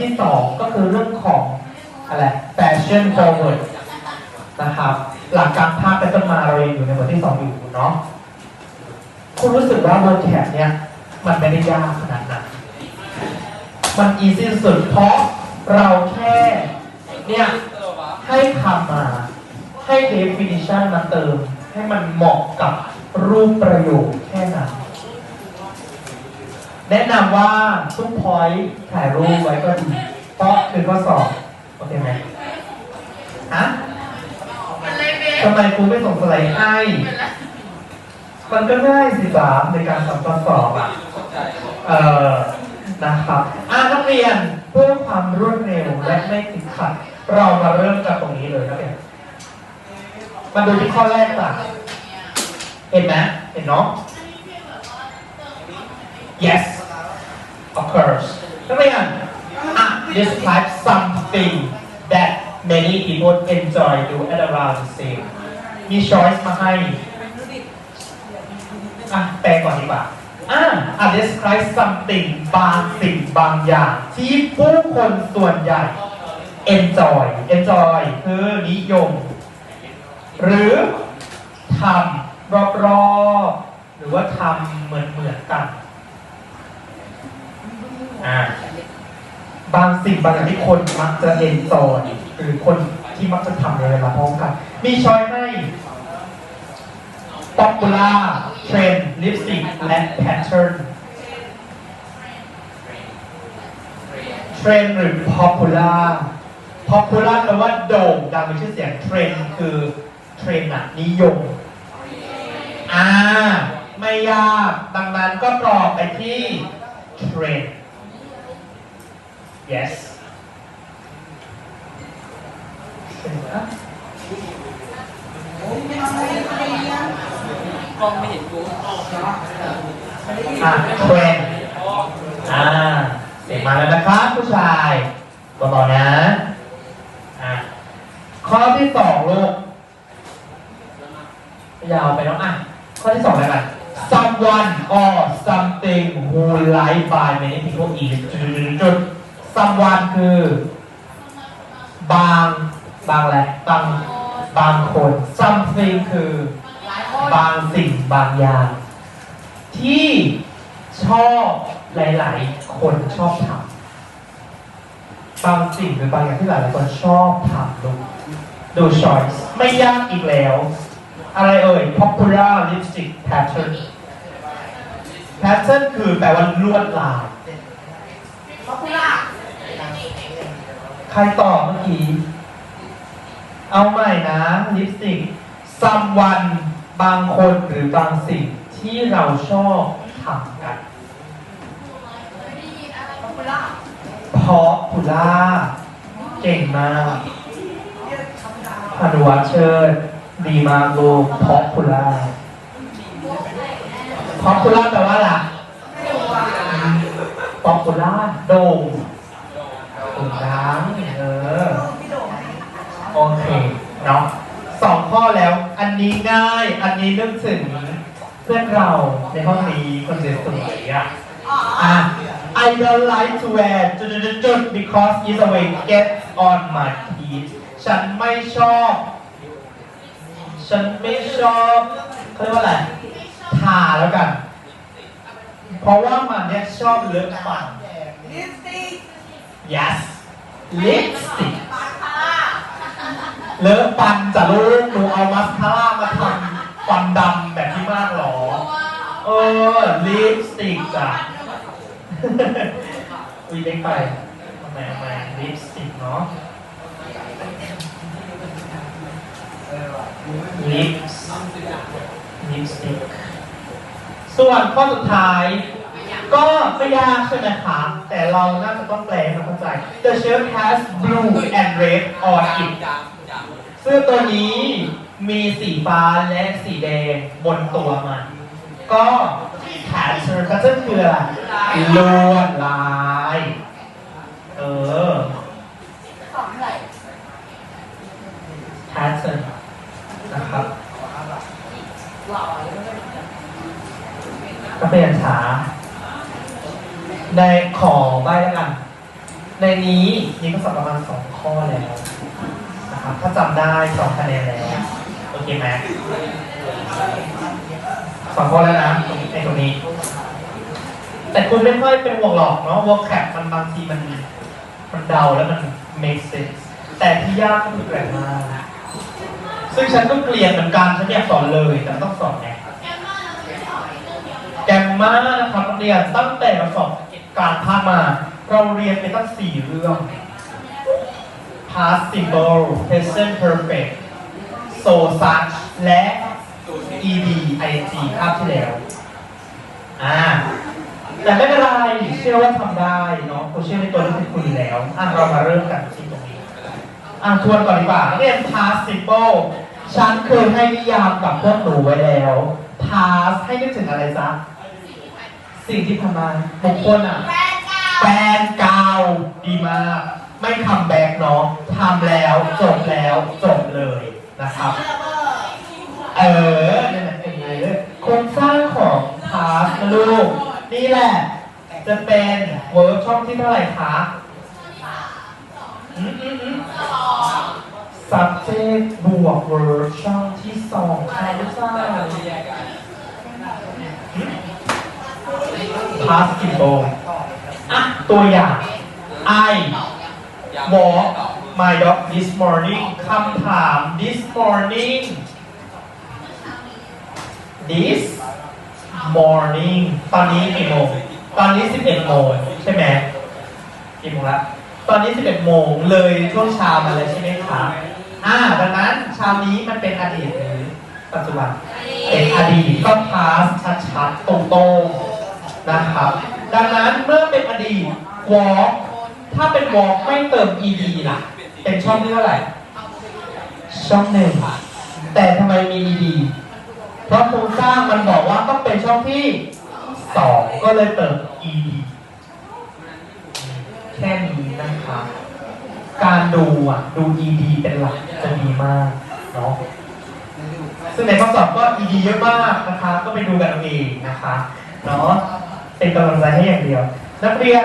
ที่สองก็คือเรื่องของอะไร fashion forward นะครับ หลักการภาพเป็นต้นมาเรายังอยู่ในบทที่สองอยู่เนาะคุณรู้สึกว่าบนแถบเนี้ยมันไม่ได้ยากขนาดนั้น มันอีซี่สุดเพราะเราแค่เนี่ยให้คำมาให้ definition มาเติม ให้มันเหมาะกับรูปประโยคแค่นั้น แนะนำว่าทุกพอยต์ถ่ายรูปไว้ก็ดีเพราะคือข้อสอบโอเคไหมฮะมันเลยเบทำไมครูไม่ส่งสไลด์ให้ มันก็ง่ายสิบามในการทำข้อสอบอะเอ่อนะครับอ่านักเรียนเพื่อความรวดเร็วและไม่ติดขัด เรามาเริ่มจากตรงนี้เลยนักเรียนมาดูที่ข้อแรกก่อนเห็นไหมเห็นเนาะ yes of course นักเรียนอะ describe something that many people enjoy do at around the same มี choice มาให้อะแปลก่อนดีกว่าอ่าอะ describe something บางสิ่งบางอย่างที่ผู้คนส่วนใหญ่ enjoy enjoy คือนิยม หรือทำรอบๆหรือว่าทำเหมือนเหมือนๆกัน อ่าบางสิ่งบางอย่างที่คนมักจะ enjoy หรือคนที่มักจะทำในเวลาพร้อมกัน มีช้อยให้ popular trend lipstick และ pattern trend หรือ popular popular แปลว่าโด่งดังมีชื่อเสียง trend คือ trend อะนิยมอ่าไม่ยากดังนั้นก็กรอกไปที่ trend yes trend อะกล้องไม่เห็นกูอะเทรนด์อ่า เสียงมาแล้วนะครับผู้ชายเบาๆนะอะข้อที่สองลูกยาวไปเนาะอะ ข้อที่สองอะไรกัน someone or something who like by many people is จุด ๆๆ someone คือ บางบางอะไรบางบางคน something คือ บางสิ่งบางอย่าง ที่ชอบหลาย ๆ คนชอบทำบางสิ่งหรือบางอย่างที่หลายๆคนชอบทำดูดู choice ไม่ยากอีกแล้ว อะไรเอ่ย popular lipstick pattern pattern คือแปลว่าลวดลายป๊อปปูล่า ใครตอบเมื่อกี้ เอาใหม่นะลิปสติก someone บางคนหรือบางสิ่งที่เราชอบทำกันเพราะพุล่า เก่งมากพานุวัฒน์เชิดดีมากลูกเพราะพุล่าเพราะพุล่าแปลว่าอะไรป๊อปปูล่าโด่งโด่งดังเออ โอเค เนาะสองข้อแล้ว อันนี้ง่ายอันนี้นึกถึงเพื่อนเราในห้องนี้คนสวยๆอะอะ I don't like to wear จุดๆๆ because it's a way gets on my teeth ฉันไม่ชอบ ฉันไม่ชอบเขาเรียกว่าอะไรทาแล้วกัน เพราะว่ามันเนี่ยชอบเลือกฟัน yes lipstick เลอะฟันจะลูกหนูเอามาสคาร่ามาทาำฟันดำแบบที่มากหรอ เออ ลิปสติกจ้ะอุ้ยเล็กไปทำไมทำไมลิปสติกเนาะลิปลิปสติกส่วนข้อสุดท้าย ก็ไม่ยากใช่ไหมคะแต่เราน่าจะต้องแปลให้มันเข้าใจ The shirt has blue and red on it เสื้อตัวนี้ มีสีฟ้าและสีแดงบนตัวมัน ก็แขนเชิญก็จะคืออะไรลวดลาย เออสองเลแพทเทิร์นนะครับหล่อก็เป็นช้าในขอใบแล้วกัน ในนี้มีข้อสอบประมาณสองข้อแล้วนะครับ ถ้าจำได้สองคะแนนแล้ว คไหมสองข้อแล้วนะไอ้ตรงนี้ แต่คุณไม่ค่อยเป็นห่วงหรอกเนาะ work มันบางทีมันมันเดาแล้วมัน make sense แต่ที่ยากก็คือแกรมมาซึ่งฉันก็เกลียดเหมือนกันฉันอยากสอนเลย แต่ต้องสอนไงแกรมมานะครับเรียนตั้งแต่เราสอบการภามา เราเรียนไปตั้งสี่เรื่อง past simple present perfect so such และ ed ing คาบที่แล้วอ่าแต่ไม่เป็นไรเชื่อว่าทำได้เนาะผมเชื่อในตัวลูกศิษย์คุณอยู่แล้วอะเรามาเริ่มกันที่ตรงนี้อะทวนก่อนดีกว่านักเรียน past simple ฉันเคยให้นิยามกับพวกหนูไว้แล้ว past ให้นึกถึงอะไรจ๊ะสิ่งที่ผ่านมาบุคคลอะ แฟนเก่าแฟนเก่าดีมาก ไม่คัมแบ็กเนาะทำแล้ว จบแล้ว จบเลย นะครับ เออเนี่ยนเป็นไงเลยโครงสร้างของพาสนะลูก นี่แหละ จะเป็นเวิร์กช่องที่เท่าไหร่คะอืมอืมอืม subject บวก verb ช่องที่สองค่ะลูกจ้า past simple อะตัวอย่าง I walk my dog this morning คำถาม this morning this morning ตอนนี้กี่โมง ตอนนี้ 11โมงใช่ไหมกี่โมงละตอนนี้ 11โมงเลยช่วงเช้ามาเลยใช่ไหมคะอ่าดังนั้นเช้านี้มันเป็นอดีตหรือปัจจุบัน เป็นอดีตก็ past ชัดๆตรงๆนะครับ ดังนั้นเมื่อเป็นอดีต walk ถ้าเป็น walk ไม่เติม ed ล่ะ เป็นช่องที่เท่าไหร่ ช่องหนึ่ง แต่ทำไมมี ed เพราะโครงสร้างมันบอกว่าต้องเป็นช่องที่สองก็เลยเติม ed แค่นี้นะครับการดูอะดู ed เป็นหลักจะดีมากเนาะซึ่งในข้อสอบก็ ed เยอะมากนะคะ ก็ไปดูกันเอาเองนะคะเนาะเป็นกำลังใจให้อย่างเดียว นักเรียน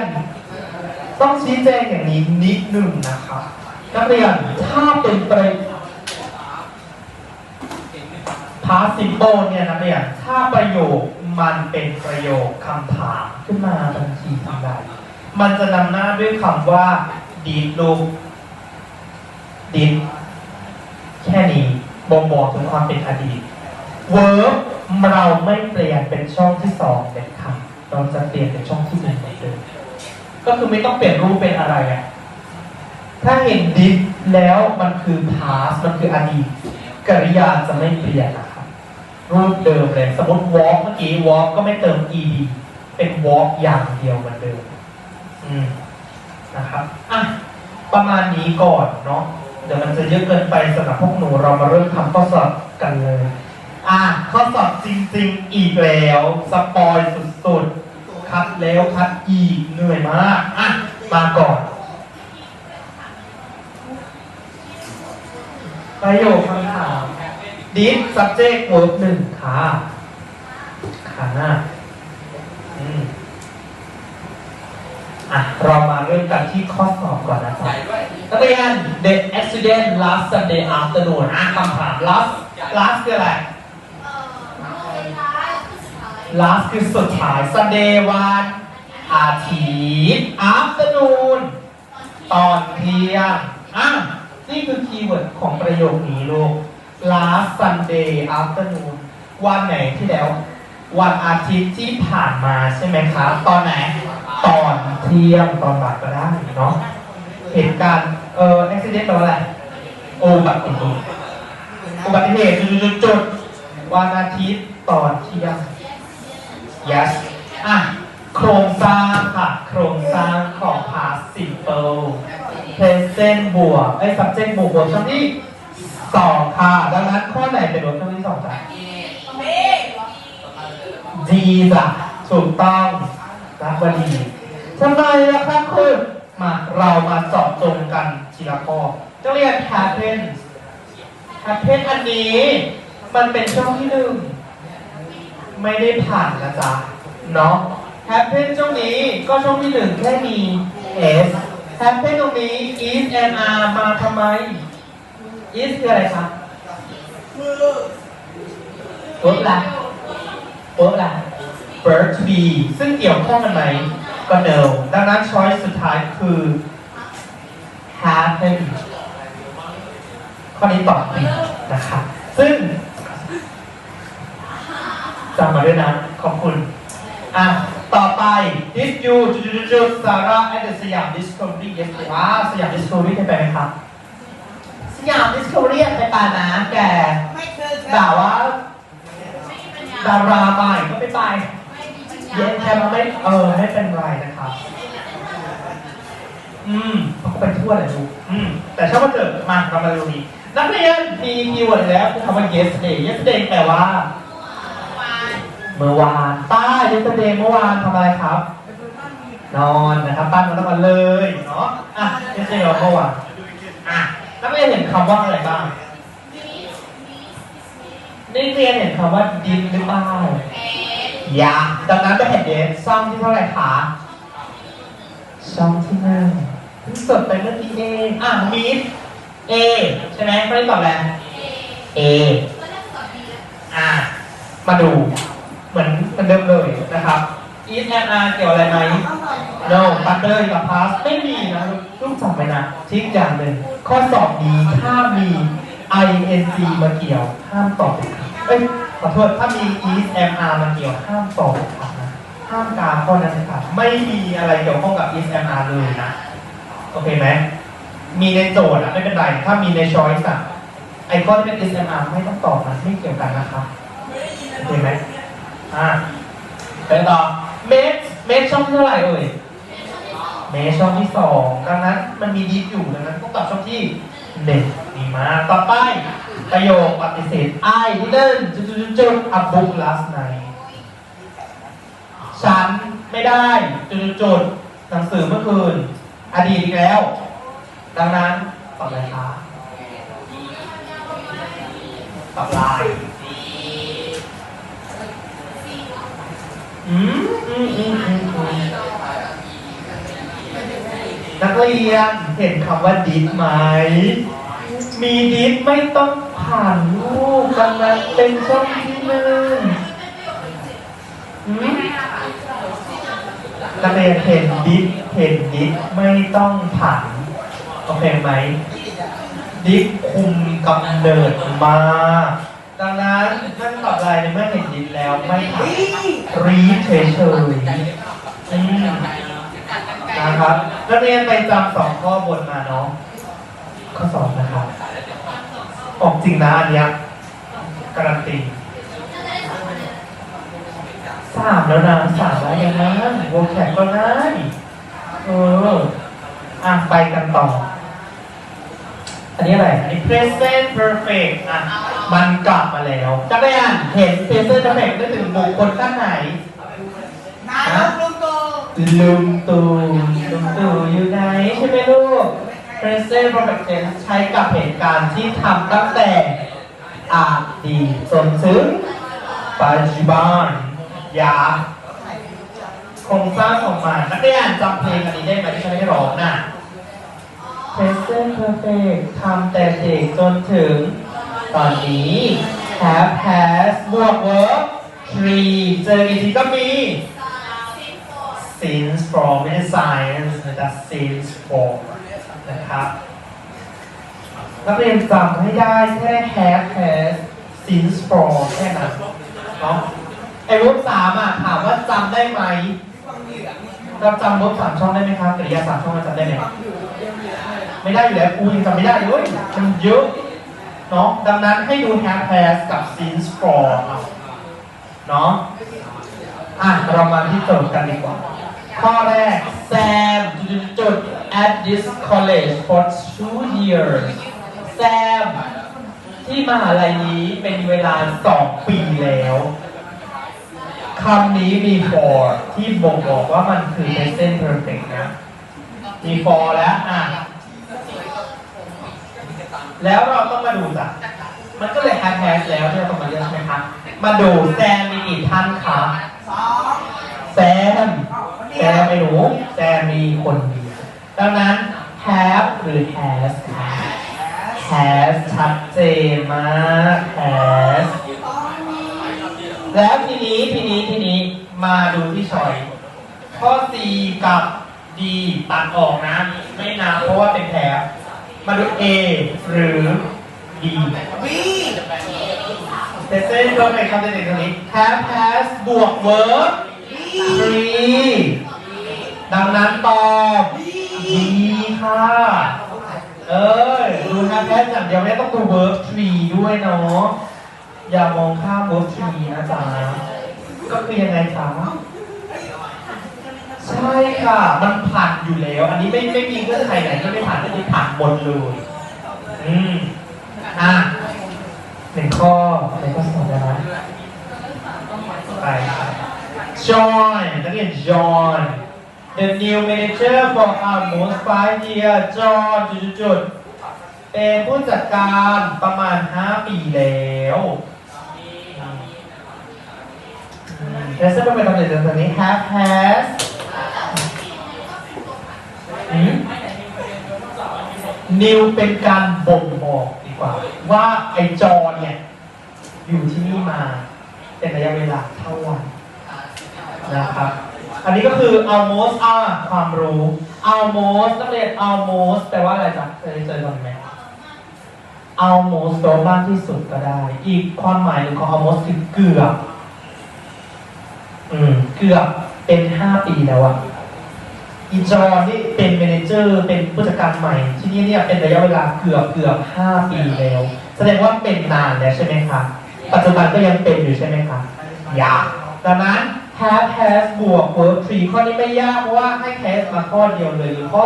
ต้องชี้แจงอย่างนี้นิดหนึ่งนะครับ นักเรียนถ้าเป็นประพาสิโ l เนี่ยนักเรียนถ้าประโยคมันเป็นประโยคคำถามขึ้นมาทันทีทันใดมันจะนำหน้าด้วยคำว่า did ลูก did แค่นี้บ่งบอกถึงความเป็นอดีต verb เราไม่เปลี่ยนเป็นช่องที่สองเด็ดขาดเราจะเปลี่ยนเป็นช่องที่หนึ่งเหมือนเดิมก็คือไม่ต้องเปลี่ยนรูปเป็นอะไรอะ ถ้าเห็น did แล้วมันคือ past มันคืออดีตกริยาจะไม่เปลี่ยนนะครับรูปเดิมเลยสมมติ walk เมื่อกี้ walk ก็ไม่เติม ed เป็น walk อย่างเดียวเหมือนเดิมอืมนะครับอะประมาณนี้ก่อนเนาะเดี๋ยวมันจะเยอะเกินไปสำหรับพวกหนูเรามาเริ่มทำข้อสอบกันเลย อะข้อสอบจริง ๆ อีกแล้วสปอยสุดๆคัดแล้วคัดอีกเหนื่อยมากอะมาก่อน ประโยคคำถาม did subject verb หนึ่งค่ะค่ะอืมอะเรามาเริ่มกันที่ข้อสอบก่อนนะจ๊ะนักเรียน the accident last Sunday afternoon อะคำถาม last last คืออะไร last คือสุดท้าย Sunday วันอาทิตย์ afternoon ตอนเที่ยงอะ คีย์เวิร์ดของประโยคนี้ลูก last Sunday afternoon วันไหนที่แล้ว วันอาทิตย์ที่ผ่านมาใช่ไหมครับ ตอนไหน ตอนเที่ยงตอนบ่ายก็ได้เนาะ เหตุการณ์เอ่อ accident แปลว่าอะไรอุบัติเหตุอุบัติเหตุจุดจุดๆวันอาทิตย์ตอนเที่ยง yes อะ โครงสร้างค่ะ โครงสร้างของ past simple present บวกไอ้ subject บวกบวกช่องที่สองค่ะ ดังนั้นข้อไหนเป็นบวกช่องที่สองจ้ะดีจ้ะถูกต้องรักว่าดีทำไมล่ะครับคุณมาเรามาเจาะจงกันทีละข้อจะเรียน happen happen อันนี้ มันเป็นช่องที่หนึ่งไม่ได้ผ่านนะจ๊ะเนาะ happen ช่องนี้ก็ช่องที่หนึ่งแค่มี s happen ตรงนี้ is and are มาทำไม is คืออะไรคะมือ verb ละ verb ละ verb to be ซึ่งเกี่ยวข้องกันไหมก็ no ดังนั้น choice สุดท้ายคือ happen ข้อนี้ตอบผิดนะคะซึ่งจำมาด้วยนะ ขอบคุณ อะ ต่อไป did you จุดๆๆ Sarah at the สยาม Discovery yesterday ว้าวสยาม Discovery เคยไปไหมครับ สยาม Discovery เคยไปนะแกไม่เคยแต่ว่าดาราใหม่ก็ไม่ไปเย็นแค่มาไม่เออไม่เป็นไรนะครับ อืมเขาก็ไปทั่วเลยลูกอืม แต่ชอบมาเจอมาเรามาดูนี้นักเรียนมีคีย์เวิร์ดแล้วคือคำว่า yesterday yesterday แปลว่า เมื่อวานป้า yesterday เมื่อวานทำอะไรครับ นอนนะครับตั้งมันต้องมาเลยเนาะอะ yesterday เราเมื่อวานอะนักเรียนเห็นคำว่าอะไรบ้างนักเรียนเห็นคำว่าดินหรือเปล่าอย่าดังนั้นจะเห็นเดนช่องที่เท่าไหร่คะช่องที่หนึ่งเพิ่งสดไปเมื่อกี้เองอะมีดเอใช่ไหมไม่ได้ตอบแล้วเออะมาดู เหมือนเหมือนเดิมเลยนะครับ is and are เกี่ยวอะไรไหม no ปัตเตอร์กับ past ไม่มีนะลูกจำไว้นะทิ้งอย่างหนึ่งข้อสอบนี้ถ้ามี ing มาเกี่ยวห้ามตอบเอ้ยขอโทษถ้ามี is and are มาเกี่ยวห้ามตอบนะห้ามกาข้อนั้นนะครับไม่มีอะไรเกี่ยวข้องกับ is and are เลยนะโอเคไหมมีในโจทย์อะไม่เป็นไร ถ้ามีใน choice อะไอข้อที่เป็น is and are ไม่ต้องตอบนะไม่เกี่ยวกันนะครับโอเคไหม อ่าไปต่อเมตรเมตรช่องที่เท่าไหร่เอ่ยเมตรช่องที่สองดังนั้นมันมีดิฟอยู่ดังนั้นต้องตอบช่องที่หนึ่งดีมากต่อไปประโยคปฏิเสธ I didn't จุดจุดจุด a book last night ฉันไม่ได้จุดจุดจุดหนังสือเมื่อคืน อดีตอีกแล้ว ดังนั้นตอบอะไรคะตอบลาย อืมอืมอืมอืมอืมนักเรียนเห็นคำว่าดิฟไหม มีดิฟไม่ต้องผ่านลูกดังนั้นเป็นช่องที่หนึ่งอืมนักเรียนเห็นดิฟเห็นดิฟไม่ต้องผ่านโอเคไหม ดิฟคุมกำเนิดมา ดังนั้นท่านตอบอะไรในเมื่อเห็นดิฟแล้วไม่ผ่านดีรีเฉยๆอืมนะครับนักเรียนไปจำสองข้อบนมาเนาะข้อสอบนะครับออกจริงนะอันเนี้ยการันตีสามแล้วนะสามแล้วยังนะโวแคปก็ได้เอออะไปกันต่อ อันนี้อะไรอันนี้ present perfect อะ มันกลับมาแล้วจักรยานเห็น present perfect ได้ถึงบุคคลท่านไหน นายกลุงตู่ลุงตู่ลุงตู่อยู่ไหนใช่ไหมลูก present perfect tense ใช้กับเหตุการณ์ที่ทำตั้งแต่อดีตจนถึงปัจจุบันอยาโครงสร้างของมันนักเรียนจำเพลงอันนี้ได้ไหมที่ฉันไม่ได้ร้องน่ะ present perfect ทำแต่เด็กจนถึง ตอนนี้ have has บวก verb tree เจอกี่ทีก็มี since from ไม่ใช่ science นะจ๊ะ since from นะครับนักเรียนจำให้ได้แค่ have has since from แค่นั้นเนาะไอ้รูปสามอะถามว่าจำได้ไหมฟังเหลืองเราจำรูปสามช่องได้ไหมครับกริยาสามช่องจำได้ไหม ไม่ได้อยู่แล้วครูยังจำไม่ได้เลยมันเยอะเนาะดังนั้นให้ดู have has กับ since for เอาเนาะอะเรามาที่โจทย์กันดีกว่า ข้อแรก Sam จุด at this college for two years Sam ที่มหาลัยนี้เป็นเวลาสองปีแล้วคำนี้มี for ที่บ่งบอกว่ามันคือ present perfect นะ มี for แล้วอะ แล้วเราต้องมาดูจ้ะมันก็เลยแฮชแท็กแล้วที่เราต้องมาเลือกใช่ไหมครับมาดูแซมมีกี่ท่านครับสองแซมแซมไม่รู้แซมมีคนเดียวดังนั้น have หรือ has has ชัดเจนมาก has แล้วทีนี้ทีนี้ทีนี้มาดูที่ชอยข้อ C กับ D ตัดออกนะ ไม่นับเพราะว่าเป็นแถบ มาดู A หรือ D วีเซเซ่ก็เป็นคำเด็กๆตรงนี้ have has บวก verb วี three ดังนั้นตอบ D ค่ะ เออดู have has อย่างเดียวไม่ต้องดู verb three ด้วยเนาะ อย่ามองข้าม verb three นะจ๊ะ ก็คือยังไงคะ ใช่ค่ะ มันผ่านอยู่แล้ว อันนี้ไม่ไม่มีเงื่อนไขไหนที่ไม่ผ่านอันนี้ผ่านหมดเลย อืมอะหนึ่งข้อในข้อสองนะไป John นักเรียน John the new manager for almost five years John จุดๆๆเป็นผู้จัดการประมาณ 5 ปีแล้วแคสเซอร์เป็นคำเด็ดตรงนี้ have has นิวเป็นการบ่งบอกดีกว่า ว่าไอจอเนี่ย อยู่ที่นี่มา เป็นระยะเวลาเท่าไหร่นะครับ อันนี้ก็คือ almost อาความรู้ almost นักเรียน almost แปลว่าอะไรจ๊ะเคยเจอกันไหม almost แปลว่ามากที่สุดก็ได้ อีกความหมายหนึ่งของ almost คือเกือบ อืม เกือบเป็น5ปีแล้วอะ อีจอนี่เป็นเมเนเจอร์เป็นผู้จัดการใหม่ ที่นี่เนี่ยเป็นระยะเวลาเกือบเกือบ5ปีแล้ว แสดงว่าเป็นนานแล้วใช่ไหมคะปัจจุบันก็ยังเป็นอยู่ใช่ไหมคะยากดังนั้น have has บวก verb three ข้อนี้ไม่ยากเพราะว่าให้ has มาข้อเดียวเลยคือข้อ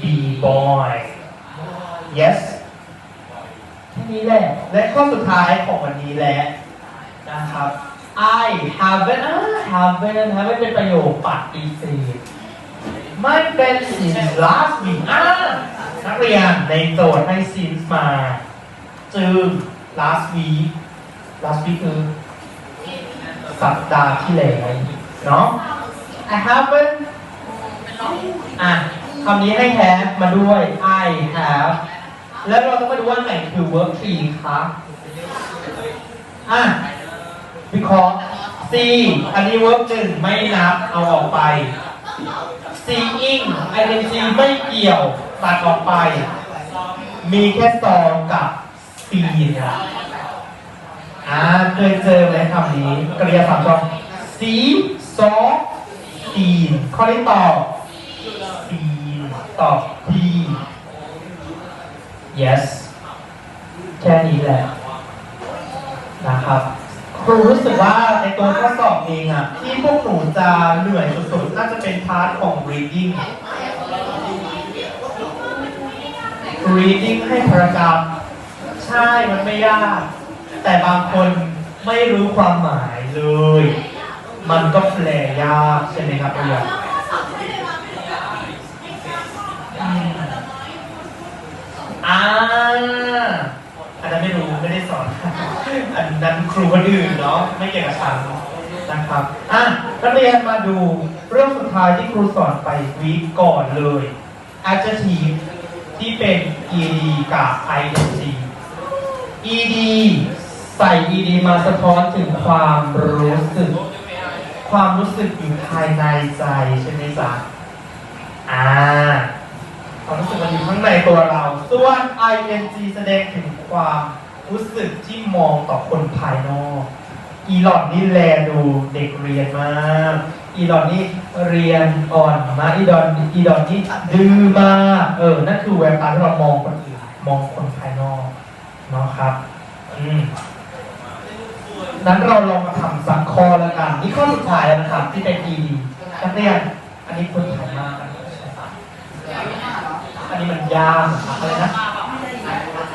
be boy yes แค่นี้แหละและข้อสุดท้ายของวันนี้แหละนะครับ I haven't อ่า haven't haven't เป็นประโยคปฏิเสธ ไม่เป็น since last week อ่านักเรียนในโจทย์ให้ since มา จึง last week last week คือสัปดาห์ที่แล้วเนาะ I haven't อะคำนี้ให้ have มาด้วย I have แล้วเราต้องมาดูว่าไหนคือ verb 4ครับอะวิเคราะห์ C อันนี้ verb หนึ่งไม่นับเอาออกไป seeing ing ไม่เกี่ยวตัดออกไป มีแค่ซองกับซีนครับอ่าเคยเจอไหมคำนี้กริยาสามช่อซีซอซีนข้อที่ตอบซีนตอบ P yes แค่นี้แหละนะครับ ครูรู้สึกว่าในตัวข้อสอบเองอะที่พวกหนูจะเหนื่อยสุดๆน่าจะเป็นพาร์ทของ reading reading ให้พารากราฟใช่มันไม่ยาก แต่บางคนไม่รู้ความหมายเลย มันก็แปลยากใช่ไหมครับเพื่อนอืมอ่า อันนั้นไม่รู้ไม่ได้สอน อันนั้นครูคนอื่นเนาะไม่เกี่ยวกับฉันนะครับอะนักเรียนมาดูเรื่องสุดท้ายที่ครูสอนไปวีคก่อนเลย adjective ที่เป็น ed กับ ing ed ใส่ ed มาสะท้อนถึงความรู้สึก ความรู้สึกอยู่ภายในใจใช่ไหมจ๊ะอ่าความรู้สึกมันอยู่ข้างในตัวเรา ส่วน ing แสดงถึง ความรู้สึกที่มองต่อคนภายนอก อีหลอดนี่แลดูเด็กเรียนมากอีหลอดนี่เรียนอ่อนมากอีดอนอีดอนนี่ดื้อมากเออนั่นคือแววตาที่เรามองคนอื่นมองคนภายนอกเนาะครับอืมนั้นเราลองมาทำสักข้อแล้วกันนี่ข้อสุดท้ายแล้วนะครับ ที่เป็น ED นักเรียนอันนี้คนถ่ายมากอันนี้มันยากอะไรนะ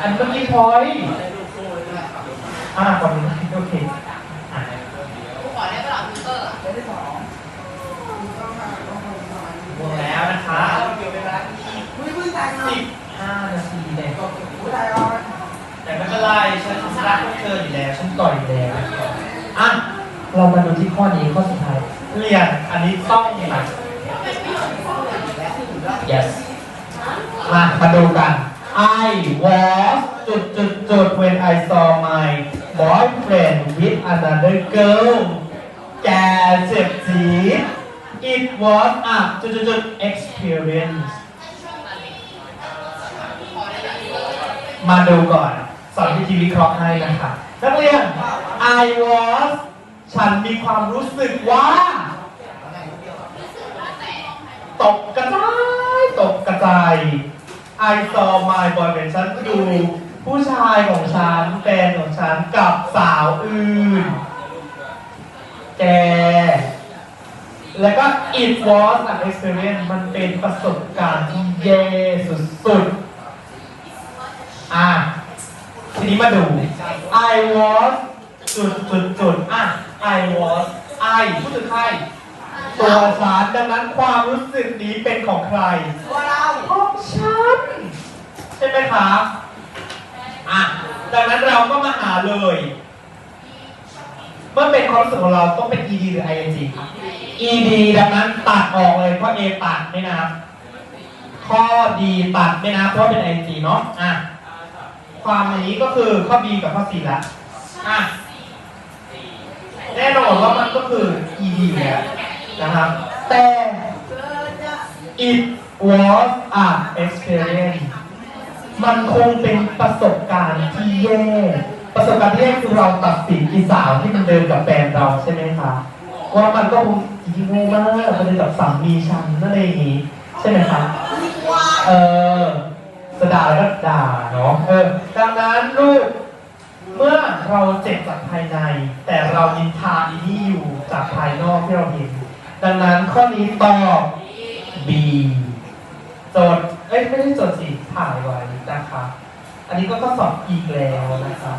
อันเมื่อกี้พอยต์อ่าขอบคุณโอเคอะเดี๋ยวที่สองหมดแล้วนะคะเกี่ยวเวลาที่อุ้ยเพิ่งแต่งมาสิบห้านาทีเลยผู้ชายอ่อนแต่ไม่เป็นไรฉันรักพวกเธออยู่แล้วฉันต่อยอยู่แล้วอะเรามาดูที่ข้อนี้ข้อสุดท้ายเรียนอันนี้ต้องแบบ yes มามาดูกัน I was จุดจุดจุด when I saw my boyfriend with another girl แกเจ็บจี it was a จุดจุดจุด experience มาดูก่อน สอนวิธีวิเคราะห์ให้นะคะนักเรียน I was ฉันมีความรู้สึกว่า ตกกระจาย ตกกระจาย I saw my boyfriend ฉันดูผู้ชายของฉันแฟนของฉันกับสาวอื่น แก แล้วก็ it was an experience มันเป็นประสบการณ์ที่แย่สุดๆ อะ ทีนี้มาดู I was จุดจุดจุดอะ I was I พูดถึงใครตัวฉันดังนั้นความรู้สึกนี้เป็นของใครตัวเราของฉัน ใช่ไหมคะอะดังนั้นเราก็มาหาเลย เมื่อเป็นความรู้สึกของเราต้องเป็น ed หรือ ing ครับ ed ดังนั้นตัดออกเลยเพราะ a ตัดไม่นับข้อ d ตัดไม่นับเพราะเป็น ing เนาะอะความนี้ก็คือข้อ b กับข้อ c ละอะแน่นอนว่ามันก็คือ ed อยู่แล้วนะครับแต่ it was a experience มันคงเป็นประสบการณ์ที่แย่ ประสบการณ์ที่แย่คือเราตัดสินอีสาวที่มันเดินกับแฟนเราใช่ไหมคะว่ามันก็คงอีโง่มากมันเดินกับสามีฉันนั่นเองนี้ใช่ไหมคะเออสด่าแล้วก็ด่าเนาะเออดังนั้นลูกเมื่อเราเจ็บจากภายใน แต่เรานินทาอีนี่อยู่จากภายนอกที่เราเห็น ดังนั้นข้อนี้ตอบ B โจทย์ เอ้ยไม่ได้จดสิถ่ายไว้นะคะ อันนี้ก็ข้อสอบอีกแล้วนะคะ